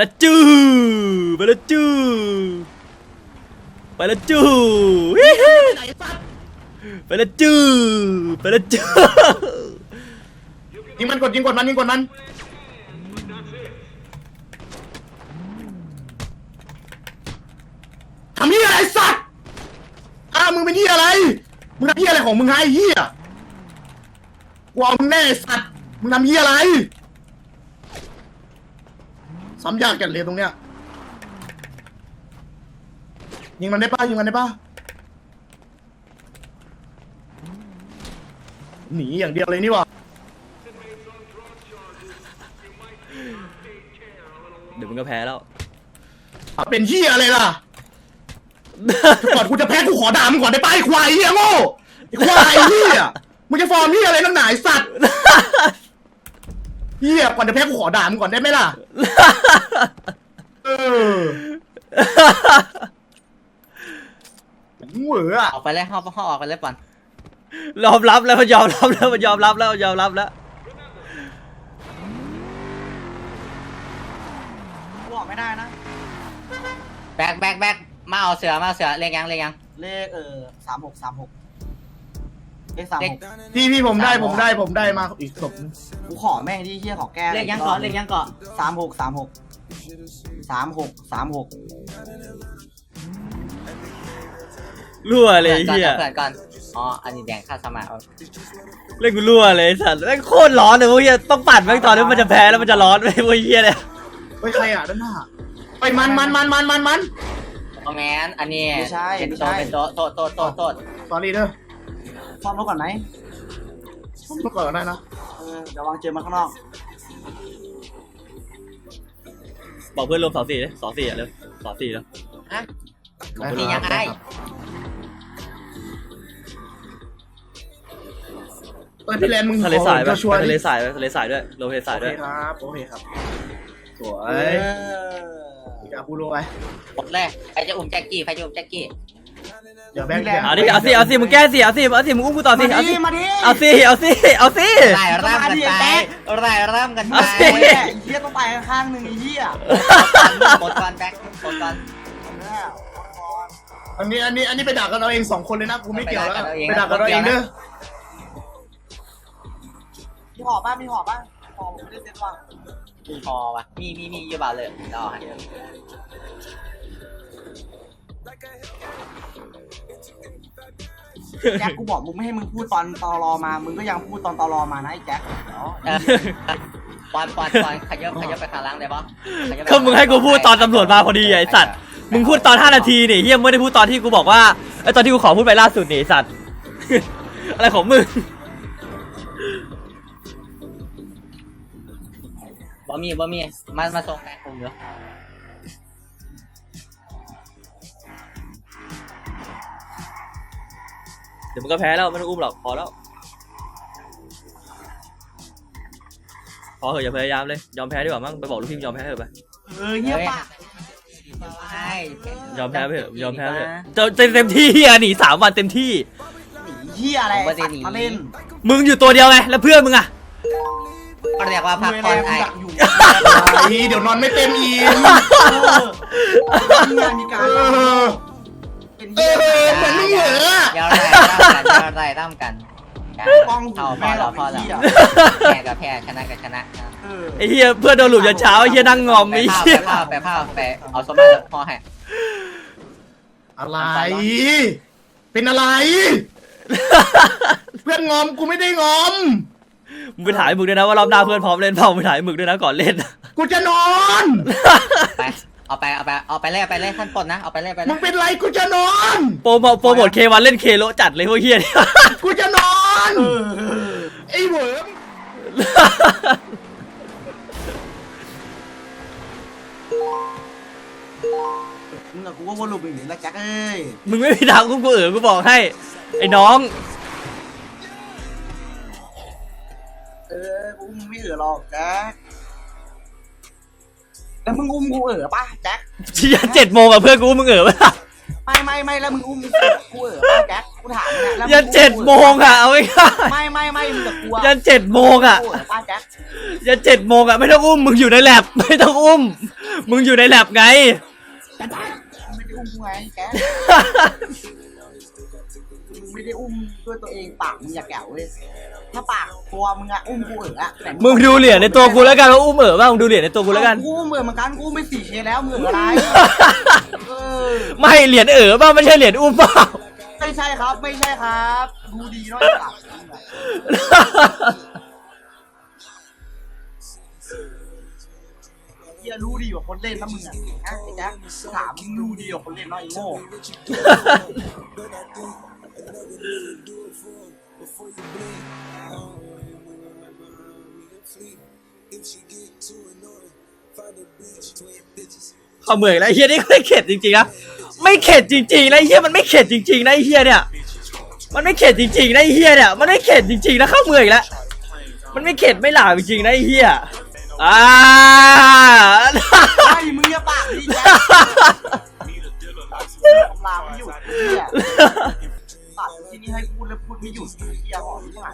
ละจื้อไปละจื้อไปละจื้อฮิฮิไหนสัตว์ไปละจื้อไปละจื้อยิงมันกดยิงกดมันยิงกดมันทำเหี้ยอะไรสัตว์อ้าวมึงเป็นเหี้ยอะไร มึงทำเหี้ยอะไรของมึงไงไอ้เหี้ยกูเอามึงแน่ไอ้สัตว์ มึงทำเหี้ยอะไร ซ้ำยากกันเลยตรงเนี้ย ยิงมันได้ป่ะยิงมันได้ป่ะหนีอย่างเดียวเลยนี่หว่าเดี๋ยวมึงก็แพ้แล้วอะเป็นเหี้ยอะไรล่ะ ก่อนกูจะแพ้กูขอด่ามึงก่อนได้ป่ะไอ้ควายเหี้ยโง่ไอ้ควายเหี้ยมึงจะฟอร์มเหี้ยอะไรนักหนาไอ้สัตว์ เหี้ยก่อนจะแพ้กูขอด่ามึงก่อนได้ไหมล่ะ เออมึงเหวออะออกไปเลยห้องห้องออกไปเลยปอนยอมรับแล้วมันยอมรับแล้วมันยอมรับแล้วมันยอมรับแล้วบอกไม่ได้นะ แบกแบกแบกมาเอาเสือมาเอาเสือเรียงยังเรียงยัง เลขเออสามหกสามหก เลขสามเลขหกพี่พี่ผมได้ผมได้ผมได้มาอีกศพนึงกูขอแม่งที่เฮียขอแก้เรียงยังเกาะเรียงยังเกาะสามหกสามหกสามหกสามหกรั่วเลยเพื่อนไอ้ก่อนเฮียเพื่อนก่อนอ๋ออันนี้แดงค่าสมาเอาเล่นกูรั่วเลยไอ้สัตว์แม่งโคตรร้อนเลยพวกเฮียต้องปัดแม่งตอนนี้มันจะแพ้แล้วมันจะร้อนไปพวกเฮียเนี่ยเฮ้ยใครอะด้านหน้าไปมันมันมันมันมันมันโอแมนอันนี้เป็นโตเป็นโตโตโตโตโตสอรี่เด้อ ซ่อมรถก่อนไหมเมื่อก่อนได้นะเออเดี๋ยววางเจอมาข้างนอก บอกเพื่อนรวมสองสี่เลยสองสี่อะเร็วสองสี่แล้วฮะนี่ยังไงเออพี่แลนมึงทะเลสายไปจะชวนทะเลสายไปทะเลสายด้วยลงทะเลสายโอด้เควย ครับ โอเคครับ สวเอยออย่าพูดลงไป หมดเลยใครจะอุ้มแจ็คกี้ใครจะอุ้มแจ็คกี้ เดี๋ยวแบงค์เอาดิเอาสิเอาสิมึงแก้สิเอาสิเอาสิมึงอุ้มกูต่อสิมาเอาสิดิมาดิเอาสิเอาสิเอาสิไล่ร่ำกันไปไล่ร่ำกันไปเอาสิโอ้ยไอ้เฮียต้องไปข้างหนึ่งไอ้เฮียหมดก่อนแบ็คหมดก่อนอันนี้อันนี้อันนี้ไปด่ากันเราเองสองคนเลยนะกูไม่เกี่ยวแล้วไปด่ากันเอาเองไปด่ากันเราเองเด้อมีหอบป่ะมีหอบป่ะหอบไม่ได้เซ็ตว่ะพอวะมีมีมีเยอะบ่าเลยรอให้ แจ็คกูบอกมึงไม่ให้มึงพูดตอนตอรอมา มึงก็ยังพูดตอนตอรอมานะไอ้แจ็คเดี๋ยวเออปอนปอนปอนขยับขยับไปข้างล่างได้ปะขยับไปก็มึงให้กูพูดตอนตำรวจมาพอดีไอ้สัตว์ มึงพูดตอน 5 นาทีนี่เฮียไม่ได้พูดตอนที่กูบอกว่าไอ้ตอนที่กูขอพูดไปล่าสุดนี่ไอ้สัตว์ อะไรของมึง บ่มีบ่มีมามาส่งแม่ผมเดี๋ยว ดี๋ยวมึงก็แพ้แล้วไม่ต้องอุ้มหรอกพอแล้ว พอเถอะอย่าพยายามเลยยอมแพ้ดีกว่ามั้งไปบอกลูกทีมยอมแพ้เถอะไปเออเงียบปะใช่ยอมแพ้ไปเถอะยอมแพ้ไปเถอะเต็มเต็มที่อะหนีสามวันเต็มที่หนีเฮียอะไรไอ้สัตว์มาเล่นมึงอยู่ตัวเดียวไงแล้วเพื่อนมึงอะก็เรียกว่าพักเวผ่ลาอนมึงไอ้ดักอยู่ไอ้เดี๋ยวนอนไม่เต็มอีกเออมีงานมีการเออเป็นเอเฮียอเหมือน ไรตั้มกันเดี๋ยวไรตั้มกันป้องหูเอาพอแม่หรแล้อวพอแล้วเฮียแพ้กับแพ้ชนะกับชนะเออไอ้เฮียเพื่อนโดนหลุมยันเช้าไอ้เฮียนั่งงอมไปไอ้ผ้าเฮียไปผ้าไปผ้าไปเอาสมาร์ทพอให้อะไร เป็นอะไร เพื่อนงอมกูไม่ได้งอม มึงไปถ่ายมึงด้วยนะว่ารอบหน้าเพื่อนพร้อมเล่นเปล่ามึงถ่ายมึงด้วยนะก่อนเล่น กูจะนอน ไป เอาไปเอาไปเอาไปเล่ไปเล่ขั้นต้นนะเอาไปเล่ไปมึเล่งเป็นไรกูจะนอน โปรโมทโปรโมทเควันเล่นเคโลจัดเลยพวกเฮียเนี่ยกูจะนอนเออไอ้เหวอมึงกับกูก็วนลูปอย่างนี้แหละแจ็คเอ้ยมึงไม่มีทางกูกูเออกูบอกให้ ไอ้น้อง เออกูอุ้มไม่เออหรอกแจ็ค แล้วมึงอุ้มกูเออป่ะแจ็คยันเจ็ดโมงกับเพื่อนกูมึงเออปะล่ะไม่ไม่ไม่แล้วมึงอุ้มกูเออป่ะแจ็คกูถามมึงนะแล้วมึงยันเจ็ดโมงอะเอาไว้ค่ะไม่ไม่ไม่มึงกับกูอะยันเจ็ดโมงอะกูเออป่ะแจ็คยันเจ็ดโมงอะไม่ต้องอุ้มมึงอยู่ในแลบไม่ต้องอุ้ม มึงอยู่ในแลบไงไม่ได้อุ้มกูไงแก๊กมึง ไม่ได้อุ้มด้วยตัวเองปากมึงอย่าแก่วเว้ยถ้าปากตัวมึงอะอุ้มกูเอ๋ออะแต่มึงดูเหรียญในตัวกูแล้วกันว่าอุ้มเอ๋อบ้างมึงดูเหรียญในตัวกูแล้วกัน กูอุ้มเหมือนกันกูอุ้มไปสี่เคแล้วมึงเอ๋ออะไรเออไม่เหรียญเอ๋อบ้างไม่ใช่เหรียญอุ้มเปล่าไม่ใช่ครับ ไม่ใช่ครับดูดีเน้อยปากเฮียรู้ดีกว่าคนเล่นนะมึงอะฮะไอ้แจ๊คถามมึงรู้ดีกว่าคนเล่นเน้อยไอ้โง่ ขมือแล้วเฮียนี่ไม่เข็ดจริงๆนะไม่เข็ดจริงๆนะเฮียมันไม่เข็ดจริงๆนะเฮียเนี่ยมันไม่เข็ดจริงๆนะเฮียเนี่ยมันไม่เข็ดจริงๆนะเข้าเมืออีกแล้วมันไม่เข็ดไม่หลาบจริงๆนะเฮียอ่าไอ้มึงอย่าปากดีจ๊คคำรามไม่หยุดเฮีย ที่นี่ให้พูดแล้วพูดไม่หยุดเฮียหอมที่ไหน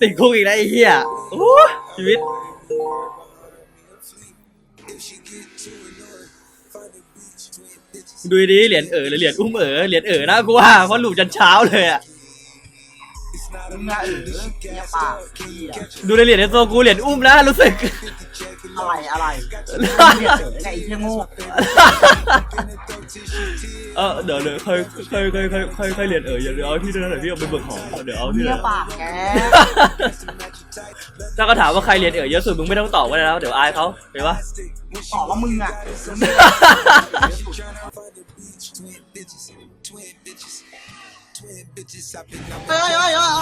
ติดคุกอีกแล้วไอ้เฮียโอ้ชีวิต ดูดิเหรียญเอ๋อหรือเหรียญอุ้มเอ๋อเหรียญเอ๋อนะกูว่าเพราะหลูบจนเช้าเลยอะมึงอะเออเฮียปากเฮียดูในเหรียญในตัวกูเหรียญอุ้มนะรู้สึก อะไรอะไรเฮียเจ๋อไงไอ้เฮียโง่เออเดี๋ยวเดี๋ยวค่อยค่อยค่อยค่อยค่อยค่อยเรียญเอ๋ออย่าเดี๋ยวเอาที่นั่นหน่อยพี่เอาไปเบิกของเดี๋ยวเอาที่เฮียนั่นปากแกถ้าก็ถามว่าใครเรียญเอ๋อเยอะสุดมึงไม่ต้องตอบก็ได้แล้วเดี๋ยวอายเขาเห็นปะตอบว่ามึงอะเฮ้ยเฮ้ยเฮ้ย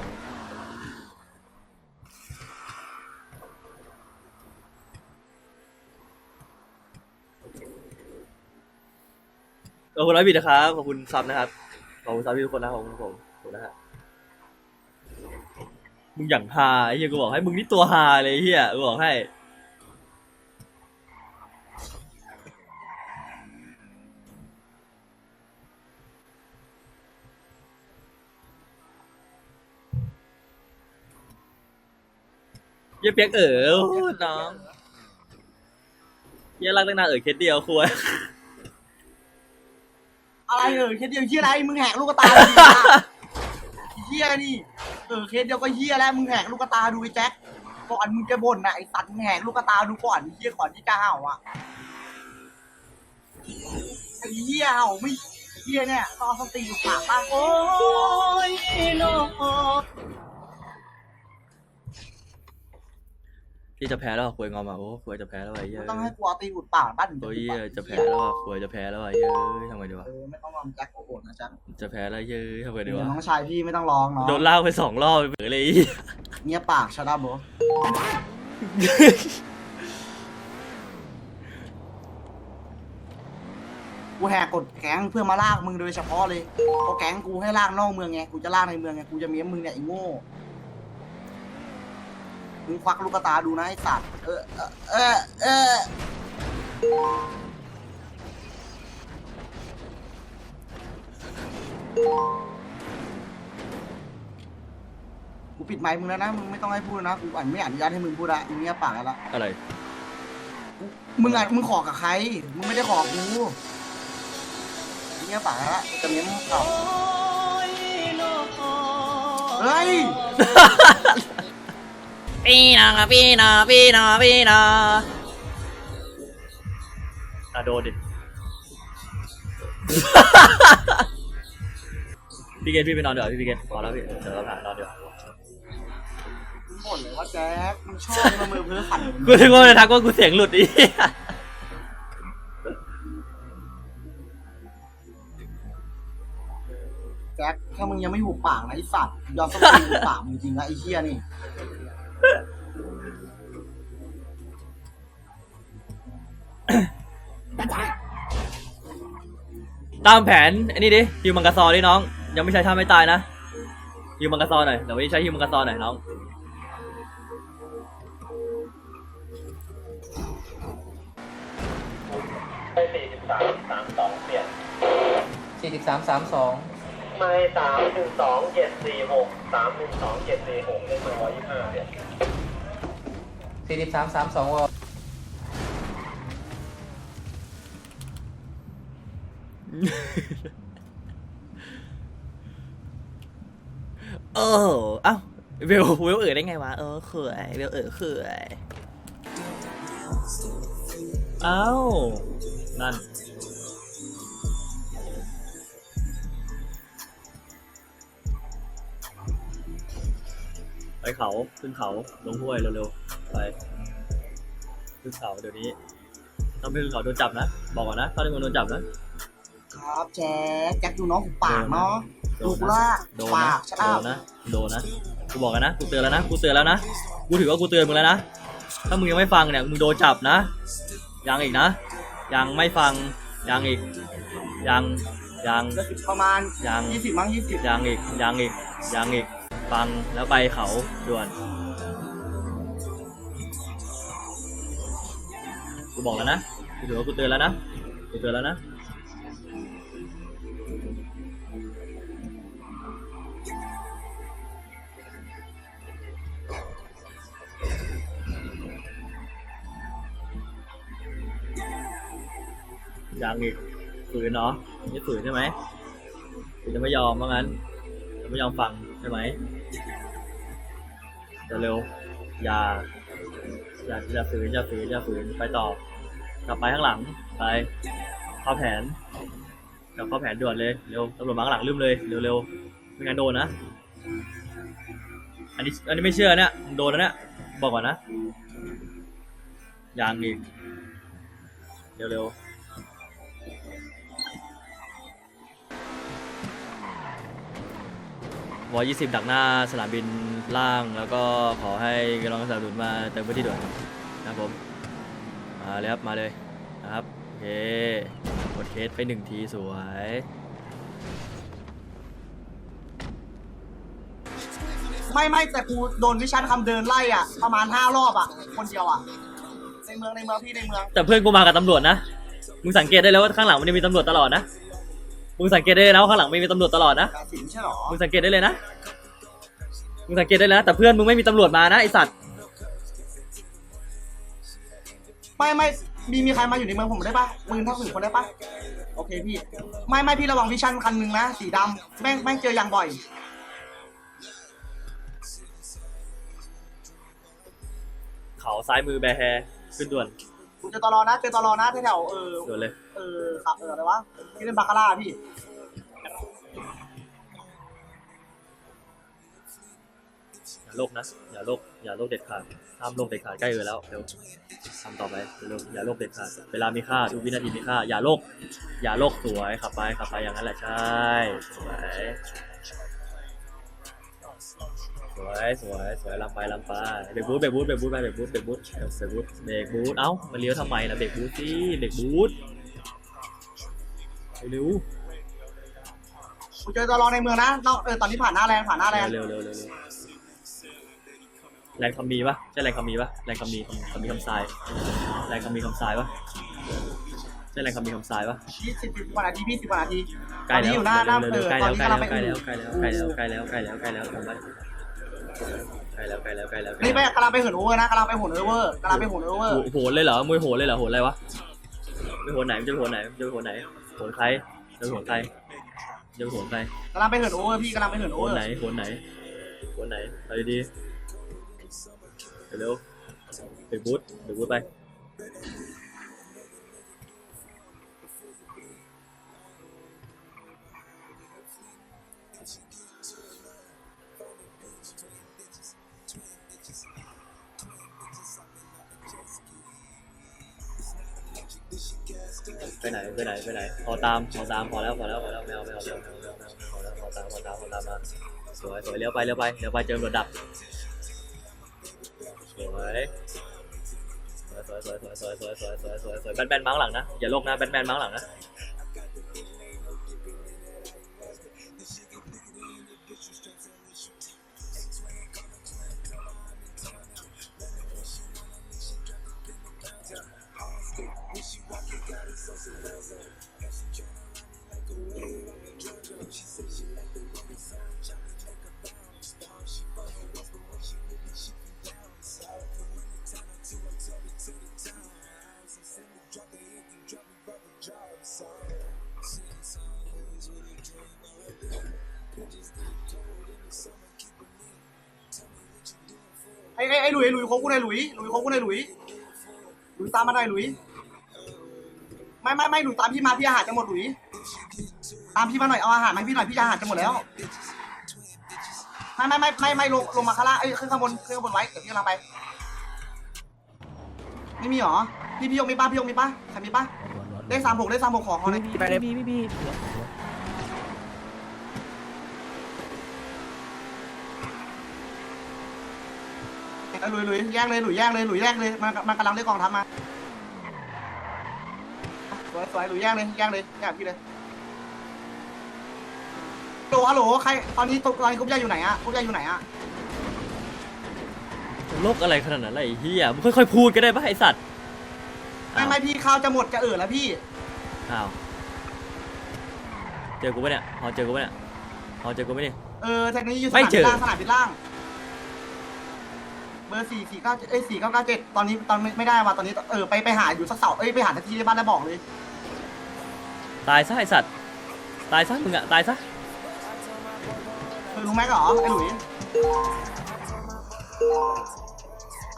ข อบคุณร้อยบิดนะครับ ขอบคุณซับนะครับ ขอบคุณซับทุกคนนะครับขอบคุณผมขอบคุณนะฮะ มึงอย่างฮาไอ้เฮียกูบอกให้มึงนี่ตัวฮาเลยไอ้เฮียกูบอกให้ เยี่ยเปียกเอ๋อโอ้น้องเยี่ยรักตั้งนานเอ๋อเคสเดียวควรอะไร เออเคสเดียวเฮียอะไรมึงแหกลูกตาดูดิเฮียนี่เออเคสเดียวก็เฮียแล้วมึงแหกลูกตาดูไอ้แจ็คก่อนมึงจะบ่นนะไอ้สัตว์มึงแหกลูกตาดูก่อนไอ้เฮียก่อนที่จะเห่าอะไอ้เฮียเห่าไม่เฮียเนี่ยต้องเอาสติอยู่ปากบ้างโอ้ยโลก ที่จะแพ้แล้วอะควรงอมอะโอ้ควรจะแพ้แล้วไอ้เหี้ยต้องให้กูเอาตีอุดปากบ้านถึงโอ้ยอุดเหี้ยปากจะแพ้แล้วอะควรจะแพ้แล้วอะเย้ยทำไงดีวะเออไม่ต้องรอแจ็คโอ้โหนะแจ็คจะแพ้แล้วเย้ยทำไงดีเดี๋ยววะน้องชายพี่ไม่ต้องร้องเนาะโดนลากไปสองรอบไปเปิดเลยไอ้เหี้ยเงียบปากชัดอัพโบกูแหกกฎแก๊งเพื่อมาลากมึงโดยเฉพาะเลยเพราะแก๊งกูให้ลากนอกเมืองไงกูจะลากในเมืองไงกูจะเมียมึงเนี่ยไอ้โง่ มึงควักลูกตาดูนะไอ้สัตว์เออเออเออเออกูปิดไมค์มึงแล้วนะ มึงไม่ต้องให้พูดนะกูอ่านไม่อนุญาตให้มึงพูดละมึงเงียบปากแล้วละอะไร มึงอะมึงขอกับใคร มึงไม่ได้ขอกูมึงเงียบปากแล้วละจะเมียมึงเก่าเฮ้ย ปีนาปีนาปีนาปีนาอะโดนดิ พี่เกตพี่ไปนอนเดี๋ยวาพี่เกตพอแล้วพี่เดี๋ยวเราผ่านนอนเดี๋ยวาบ่นเลยว่าแจ๊คมึงชอบมามือเพื่อขันกูถึงว่าจะทักว่ากูเสียงหลุดอีกแจ๊คถ้ามึงยังไม่หุบปากนะไอ้สัตว์ยอมต้องตีหุบปากมึงจริงนะไอ้เหี้ยนี่ ตามแผนอันนี้ดิฮิวมังกรซอดิน้อง ยังไม่ใช่ท่าไม่ตายนะฮิวมังกรซอหน่อยเดี๋ยววันนี้ใช้ฮิวมังกรซอหน่อยน้องสี่สิบสามสามสอง ไม่สามหนึ่งสองเจ็ดสี่หกสามหนึ่งสองเจ็ดสี่หกเลขมาร้อยยี่สิบห้าเนี่ยสี่สิบสามสามสองวอเออเอ้าเวลเวลเอ๋อได้ไงวะ เออเขื่อยเวลเอ๋อเขื่อยเอ้า นั่น ไปเขาขึ้นเขาลงห้วยเร็วๆไปขึ้นเขาเดี๋ยวนี้ต้องไปขึ้นเขาโดนจับนะบอกก่อนนะถ้าได้คนโดนจับนะครับแจ็คแจ็คดูน้องหูปากเนาะโดดูนกูนะล่าโดนปานะกใช่โดป่ะนนะโดนนะกูบอกกันนะกูเตือนแล้วนะกูเตือนแล้วนะกูถือว่ากูเตือนมึงแล้วนะถ้ามึงยังไม่ฟังเนี่ยมึงโดนจับนะ ยังอีกนะ ยังไม่ฟังยังอีก ยังยังประมาณยัง ยี่สิบมั้งยี่สิบยังอีกยังอีกยังอีก ฟังแล้วไปเขาด่วนกูบอกแล้วนะกูถือว่ากูเตือนแล้วนะกูเตือนแล้วนะยังอีกฝืนเนาะนี่ฝืนใช่ไหมคุณจะไม่ยอมว่างั้นจะไม่ยอมฟังใช่ไหม เร็วๆอย่าอย่าอย่าฝืนอย่าฝืนอย่าฝืนไปต่อ กลับไปข้างหลังไปเข้าแผนกลับเข้าแผนด่วนเลยเร็วตำรวจมาข้างหลังลืมเลยเร็วๆไม่งั้นโดนนะอันนี้อันนี้ไม่เชื่อเนี่ยโดนแล้วเนี่ยบอกก่อนนะยังอีกเร็วๆ วอยี่สิบดักหน้าสนามบินล่าง แล้วก็ขอให้กำลังสนับสนุนมาเติมพื้นที่ด่วนนะครับผม มาเลยครับ มาเลยนะครับ โอเคกดเคสไปหนึ่งทีสวยไม่ไม่แต่กูโดนวิชันคำเดินไล่อะ ประมาณห้ารอบอะ คนเดียวอะ ในเมืองในเมืองพี่ในเมือง แต่เพื่อนกูมากับตำรวจนะ มึงสังเกตได้แล้วว่าข้างหลังมันจะมีตำรวจตลอดนะ มึงสังเกตได้เลยนะว่าข้างหลังไม่มีตำรวจตลอดนะ กาสินใช่หรอมึงสังเกตได้เลยนะ มึงสังเกตได้เลยนะ แต่เพื่อนมึงไม่มีตำรวจมานะไอสัตว์ไม่ไม่มีมีใครมาอยู่ในเมืองผมได้ปะมือทั้งหนึ่งคนได้ปะโอเคพี่ ไม่ไม่พี่ระวังวิชันคันหนึ่งนะสีดำแม่งแม่งเจออย่างบ่อย เขาซ้ายมือแบร์แฮร์ขึ้นด่วนกู เจอตลอนะเจอตลอนะแถวๆเออด่วนเลย เออครับเอออะไรวะที่เป็นบาคาร่าพี่อย่าโลกนะ อย่าโลกอย่าโลกเด็ดขาดห้ามโลกเด็ดขาดใกล้เออแล้วเร็วทำต่อไปเร็วอย่าโลกเด็ดขาดเวลามีค่าทุกวินาทีมีค่า อย่าโลกอย่าโลกสวยขับไปขับไปอย่างนั้นแหละใช่สวยส วยสวยสวยลำไปลำไปเบรกบูทเบรกบูทเบรกบูทไปเบรกบูทเบรกบูทเบรกบูทเบรกบูทเอ้ามันเลี้ยวทำไมล่ะเบรกบูทสิเบรกบูทเร็วกูเจอตลอในเมืองนะนอกเออตอนนี้ผ่านหน้าแรงผ่านหน้าแรงเร็วเร็วเร็วเร็วแรงคำมีปะใช่แรงคำมีปะแรงคำมีคำคำมีคำทรายแรงคำมีคำทรายปะใช่แรงคำมีคำทรายปะยี่สิบกว่านาทีพี่สิบกว่านาทีใกล้แล้วตอนนี้อยู่หน้าหน้าเร็วเอเร็วอใกล้ตอแล้นวนี้ใกล้กำลังแล้วไปใกล้อื่นแล้วใกล้แล้วใกล้แล้วใกล้แล้วใกล้แล้วทำไว้ ใกล้แล้วใกล้แล้วใกล้แล้วใกล้นี่ไปแล้วกำลังไปเหินโอเวอร์นะกำลังไปโหนโอเวอร์กำลังไปโหนโอเวอร์ โหโหนเลยเหรอมวยโหนเลยเหรอโหนอะไรวะไม่โหนไหนมันจะไปโหนไหนมันจะไปโหนไหนโหนใครจะไปโหนใครจะไปโหนใครกำลังไปเหินโอเวอร์พี่กำลังไปเหินโอโหเวนอร์ไหนโหนไหนโหนไหนไปดีๆเร็วๆไปบูทไปบูทไป ไปไหนไปไหนไปไหนพอตามพอตามพอแล้วพอแล้วพอแล้วไม่เอาไม่เอาไม่เอาไม่เอาไม่เอาไม่เอาพอแล้วพอตามพอตามพอตามมาสวยสวยเลี้ยวไปเลี้ยวไปเลี้ยวไปเจอรถดับสวยสวยสวยสวยสวยสวยสวยสวยสวยสวยแบนแบนมั้งหลังนะอย่าโลกนะแบนแบนมั้งหลังนะ อ้ไอ้ไอ้หลุยหลุยโค้งกูหน่อยหลุยหลุยโค้งกูหน่อยหลุยหลุยตามมาหน่อยหลุยไม่ไม่ไม่หลุยตามพี่มาพี่อาหารจะหมดหลุยตามพี่มาหน่อยเอาอาหารมาให้พี่หน่อยพี่อาหารจะหมดแล้วไม่ไม่ไม่ไม่ไม่ลงลงมาข้างล่างเอ้ยขึ้นข้างบนขึ้นข้างบนไว้เดี๋ยวพี่กำลังไปไม่มีหรอพี่พี่ยกมีป้าพี่ยกมีป้าใครมีป้าเลขสามหกเลขสามหกของเขาเลยไปเลยพี่พี่พี่ เอ้ยหลุยหลุยแยกเลยหลุยแยกเลยหลุยแยกเลยมันมันกำลังเรียกกองทัพมาสวยสวยหลุยแยกเลยแยกเลยแยกพี่เลยฮัลโหลฮัลโหลใครตอนนี้ตอนนี้กุ๊บยาอยู่ไหนอะกุ๊บยาอยู่ไหนอะโลกอะไรขนาดนั้นล่ะไอ้เหี้ยมึงค่อยๆพูดก็ได้ปะไอ้สัตว์ไม่ไม่พี่ข้าวจะหมดจะเอ่อแล้วพี่อ้าวเจอกูปะเนี่ยพอเจอกูปะเนี่ยพอเจอกูปะเนี่ยเออแท็กนี้อยู่สไม่นามเจบิอนล่างสนามบินล่างเบอร์สี่สี่เก้าเอ้ยสี่เก้าเก้าเจ็ดตอนนี้ตอนไม่ไม่ได้ว่ะตอนนี้เออไปไปหาอยู่สักเสาเอ้ยไปหาทันทีในบ้านแล้วบอกเลย ตายซะไอ้สัตว์ ตายซะมึงอะตายซะเออรู้ไหมเหรอไอ้หลุย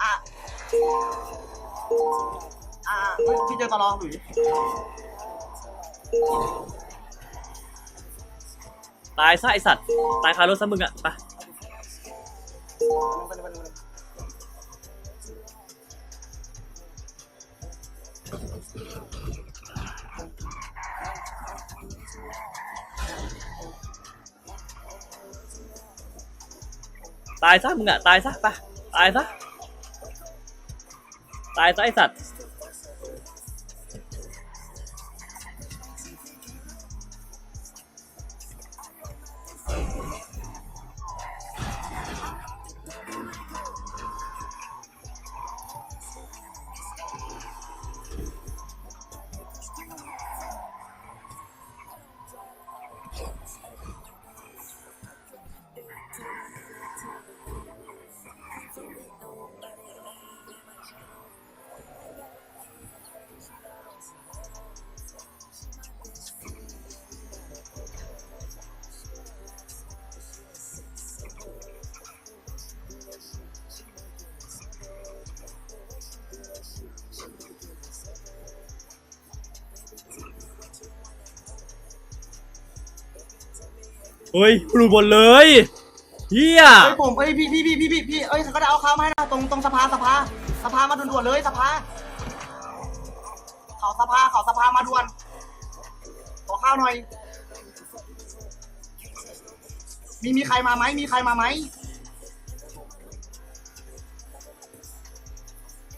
อะอะเฮ้ยพี่เจอตลอหลุยตายซะไอ้สัตว์ ตายคารถซะมึงอะไป ตายซะมึงอะตายซะไปตายซะตายซะไอสัตว์ เฮ้ยหลุดหมดเลยเฮียเฮ้ยผมเอ้ยพี่พี่พี่พี่พี่พี่เอ้ยเขาก็ได้เอาข้าวมาให้นะตรงตรงสภาสภาสภามาด่วนๆเลยสภาเขาสภาเขาสภามาด่วนขอข้าวหน่อย มีมีใครมาไหมมีใครมาไหม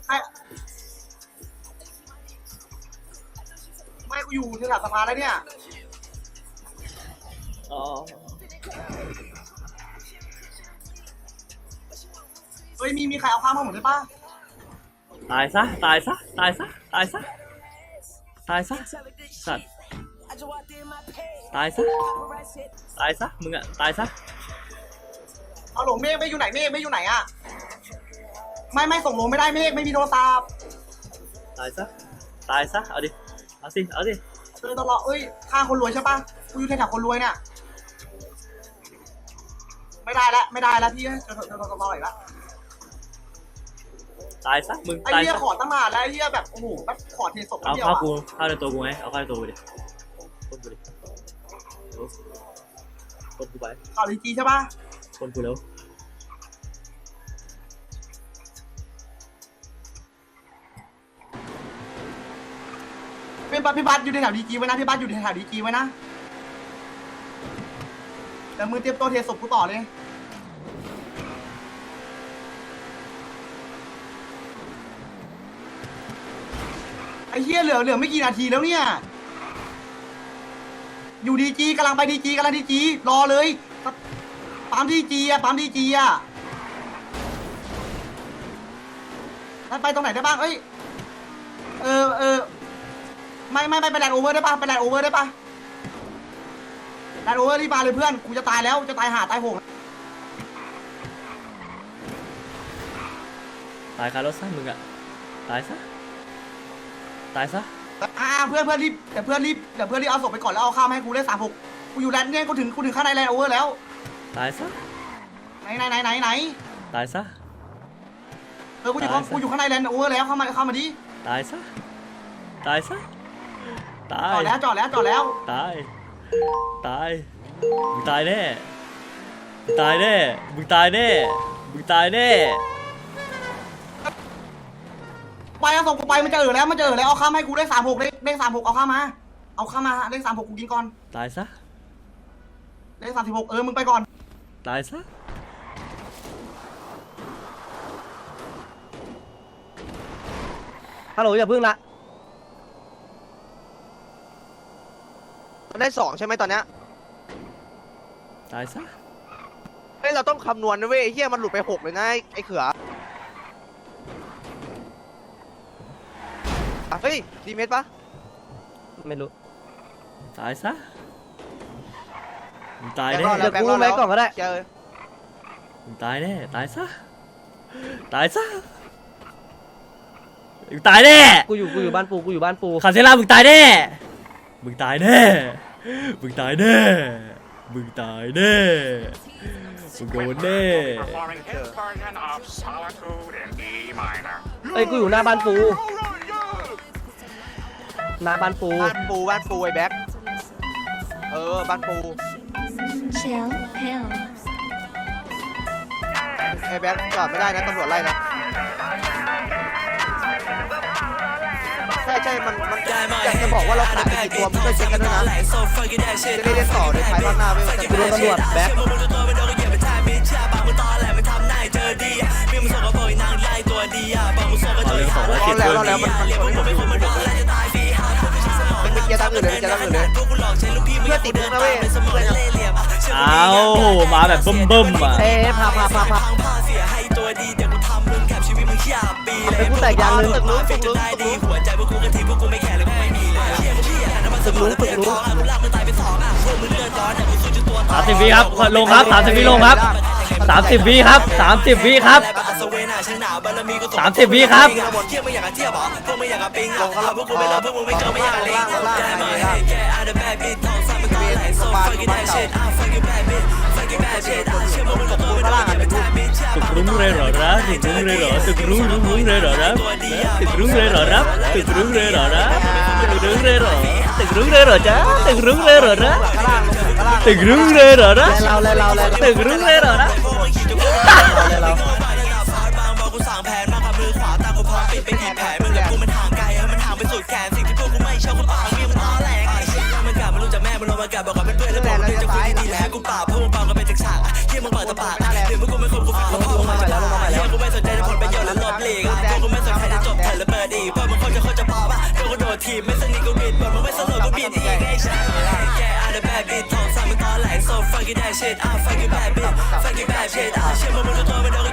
ใครไม่กูอยู่ที่สภาแล้วเนี่ย อ๋อ เฮ้ยมีมีใครเอาข้าวมาหมดเลยป่ะตายซะตายซะตายซะตายซะตายซะสัตว์ตายซะตายซะมึงอะตายซะเอาหลงเมฆไม่อยู่ไหนเมฆไม่อยู่ไหนอะไม่ไม่ส่งลงไม่ได้เมฆไม่มีโทรศัพท์ตายซะตายซะเอาดิเอาสิเอาดิเออตลอดเอ้ยฆ่าคนรวยใช่ปะกูอยู่แถวๆคนรวยเนี่ย ไม่ได้แล้วไม่ได้แล้วพี่เจอเจอเจอตลอดอีกแล้วตายซะมึงไอ้ตายเหี้ยซะขอตั้งนานแล้วไอ้เหี้ยแบบโอ้โหแบบขอเทศพเอาเดียวข้าวอะกูข้าวในตัวกูไงเอาข้าวในตัวกูดิคนกูดิเร็วคนกูไปข่าวดีจีใช่ปะคนกูเร็วเป็นปะพี่บัสอยู่ในแถวดีจีไว้นะพี่บัสอยู่ในแถวดีจีไว้นะ แต่มือเตรียมตัวเทศพกูต่อเลย ไอ้เหี้ยเหลือเหลือไม่กี่นาทีแล้วเนี่ย อยู่ดีจีกำลังไปดีจีกำลังดีจีรอเลยปั๊มดีจีอะปั๊มดีจีอะแล้วไปตรงไหนได้บ้าง เอ้ย เออเออไม่ไม่ไม่ไปแลนด์โอเวอร์ได้ปะไปแลนด์โอเวอร์ได้ปะ แลนด์โอเวอร์รีบมาเลยเพื่อนกูจะตายแล้วจะตายหาตายโหงตายคารถซะมึงอะตายซะตายซะอ่าเพื่อนเพื่อนรีบเดี๋ยวเพื่อนรีบเดี๋ยวเพื่อนรีบเอาศพไปก่อนแล้วเอาข้าวมาให้กูได้สามหกกูอยู่แลนด์เนี่ยกูถึงกูถึงข้างในแลนด์โอเวอร์แล้วตายซะไหนไหนไหนไหนไหนตายซะอกูอยู่ข้างกูอยู่ข้างในแลนด์โอเวอร์แล้วเข้ามาเข้ามาดิตายซะตายซะตาจอยดแล้วจอดแล้วจอดแล้วตาย ตาย มึงตายแน่ มึงตายแน่ มึงตายแน่ มึงตายแน่ ไปเอาส่งกูไปมันจะเออแล้วมันจะเออแล้วเอาข้ามให้กูได้สามหกเลขเลขสามหกเอาข้ามมา เอาข้ามมาเลขสามหกกูกินก่อนตายซะ เลขสามสิบหกเออมึงไปก่อน ตายซะ ฮัลโหลอย่าพึ่งละ มันได้สองใช่ไหมตอนเนี้ยตายซะเฮ้ยเราต้องคำนวณนะเว้ยไอ้เฮียมันหลุดไปหกเลยนะไอ้ไอ้เขืออะเฮ้ยดีเมตรปะไม่รู้ตายซะมึงตายแบงแน่ค์รอดแล้วเดี๋ยวกูไว้ก่อนก็ได้ เจอมึงตายแน่ ตายซะ ตายซะมึงตายแน่ กูอยู่กูอยู่บ้านปูกูอยู่บ้านปูคาเซล่ามึงตายแน่ มึงตายแน่ มึงตายแน่ มึงตายแน่ มึงโดนแน่ performing his version of Solitude in E minor. เอ้ยกูอยู่หน้าบ้านปู หน้าบ้านปู บ้านปูบ้านปูไอ้แบ็คเออบ้านปู Chill pill. ไอ้แบ็คจอดไม่ได้นะตำรวจไล่นะ ใช่ใช่มันมันอยากจะบอกว่าเราขายไปกี่ตัวมันช่วยเช็คกันด้วยนะจะได้เล่นต่อในท้ายภาคหน้าไม่ว่าจะกูโดนตำรวจแบ็คเอาเลยสองร้อยรสิอบดแล้วรอดเลแล้ยวมันมันมันไม่หมดอยู่มันเป็นเกียร์ตั้งอื่นเลยเป็นเกียร์ตั้งอื่นเลยเพื่อนติดมึงนะเว้ยเพื่อนอะเอามาแบบเบิ่มๆอะเอ้ยพาพาพาพา ไอ้กูแตกยางนึงตึกลุ้งตึกลุ้งตึกลุ้งตึกลุ้งตึกลุ้งสามสิบวิครับลงครับสามสิบวิลงครับสามสิบวิครับสามสิบวิครับสามสิบวิครับลงเขาลงพวกกูไม่รอพวกมึงไม่เจอไม่อยากเล่นล่างล่างล่างล่าง ล่างสปาร์คบ้านเก่าข้างล่างอะเป็นรูปตึกรุ้งเลยเหรอนะตึกรุ้งเลยเหรอตึกรุ้งรุ้งรุ้งเลยเหรอนะตึกรุ้งเลยเหรอนะตึกรุ้งเลยเหรอนะตึกรุ้งเลยเหรอตึกรุ้งเลยเหรอจ๊ะตึกรุ้งเลยเหรอนะ ข้างล่างลงข้างล่างตึกรุ้งเลยเหรอนะแลเราแลเราแลเราตึกรุ้งเลยเหรอนะแลเราแ fuck your that shit, I'll fuck your bad bitch, fuck bad shit, I'll shit my mother throw it